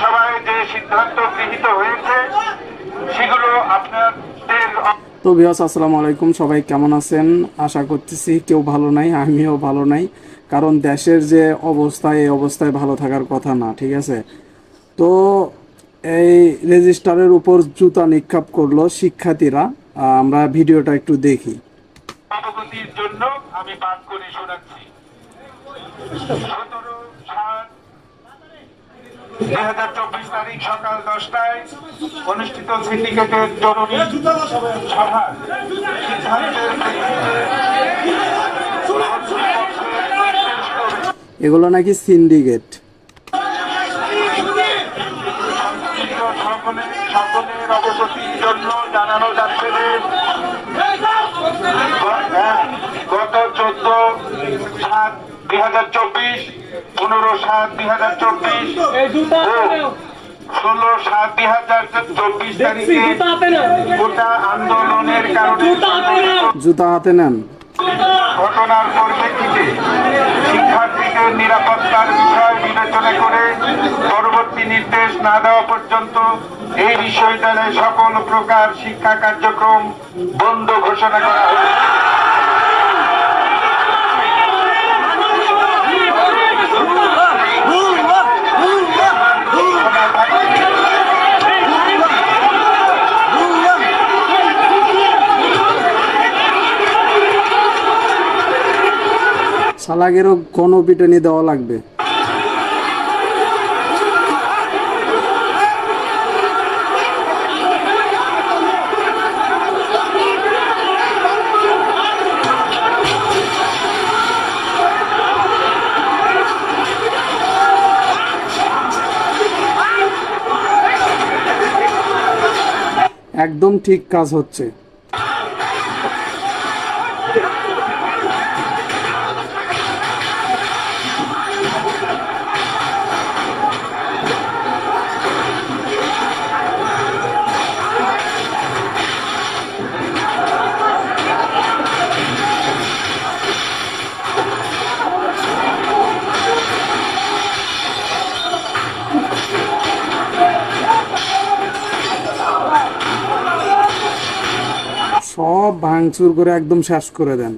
সভায় যে সিদ্ধান্ত গৃহীত হয়েছে সেগুলো আপনাদের তো বিয়াস আসসালামু আলাইকুম। সবাই কেমন আছেন? আশা করতেছি কেউ ভালো নাই আমিও ভালো নাই। কারণ দেশের যে অবস্থা এই অবস্থায় ভালো থাকার কথা না ঠিক আছে? তো এই রেজিস্টারের উপর জুতা নিক্ষেপ করল শিক্ষার্থীরা। আমরা ভিডিওটা একটু দেখি। জন্য আমি পাঠ করে শোনাচ্ছি। সতেরো সাত দুই হাজার চব্বিশ তারিখ সকাল দশটায় অনুষ্ঠিত সিন্ডিকেটের জরুরি সভা। এগুলো নাকি সিন্ডিকেট। সকলে সকলের অবগতির জন্য জানানো যাচ্ছে যে হ্যাঁ, গত চোদ্দ সাত দুই হাজার চব্বিশ পনেরো সাত দুই হাজার চব্বিশ। ষোলো সাত দুই হাজার চব্বিশ তারিখে গোটা আন্দোলনের কারণে জুতা হাতে নেন। ঘটনার পরিপ্রেক্ষিতে শিক্ষার্থীদের নিরাপত্তার বিষয় বিবেচনা করে পরবর্তী নির্দেশ না দেওয়া পর্যন্ত এই বিশ্ববিদ্যালয়ে সকল প্রকার শিক্ষা কার্যক্রম বন্ধ ঘোষণা করা হয়েছে। শালাগেরও গণপিটনি দেওয়া লাগবে। একদম ঠিক কাজ হচ্ছে। সব ভাঙচুর করে একদম শেষ করে দেন।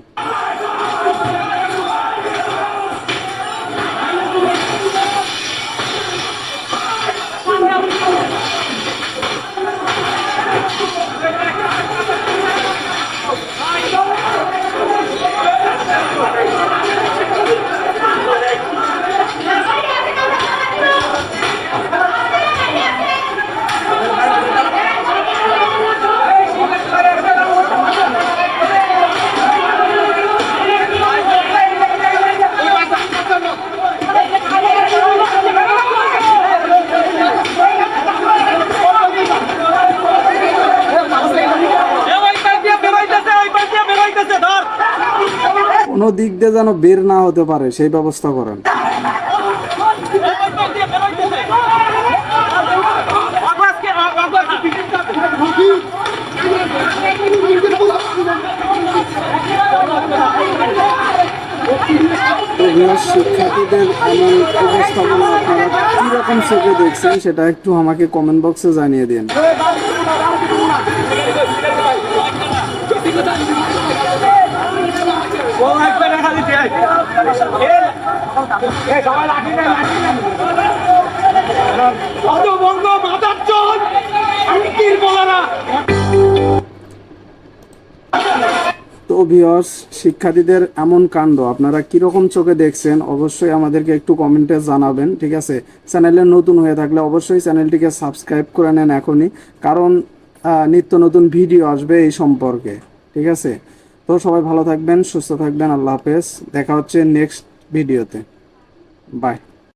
কোনো দিক দিয়ে যেন বের না হতে পারে, সেই ব্যবস্থা করেন। শিক্ষার্থীদের দেখছেন, সেটা একটু আমাকে কমেন্ট বক্সে জানিয়ে দিন। তো ভিওর্স শিক্ষার্থীদের এমন কাণ্ড, আপনারা কীরকম চোখে দেখছেন, অবশ্যই আমাদেরকে একটু কমেন্টে জানাবেন, ঠিক আছে? চ্যানেলে নতুন হয়ে থাকলে অবশ্যই চ্যানেলটিকে সাবস্ক্রাইব করে নেন এখনই, কারণ নিত্য নতুন ভিডিও আসবে এই সম্পর্কে, ঠিক আছে? তো সবাই ভালো থাকবেন সুস্থ থাকবেন আল্লাহ হাফেজ। দেখা হচ্ছে নেক্সট ভিডিওতে বাই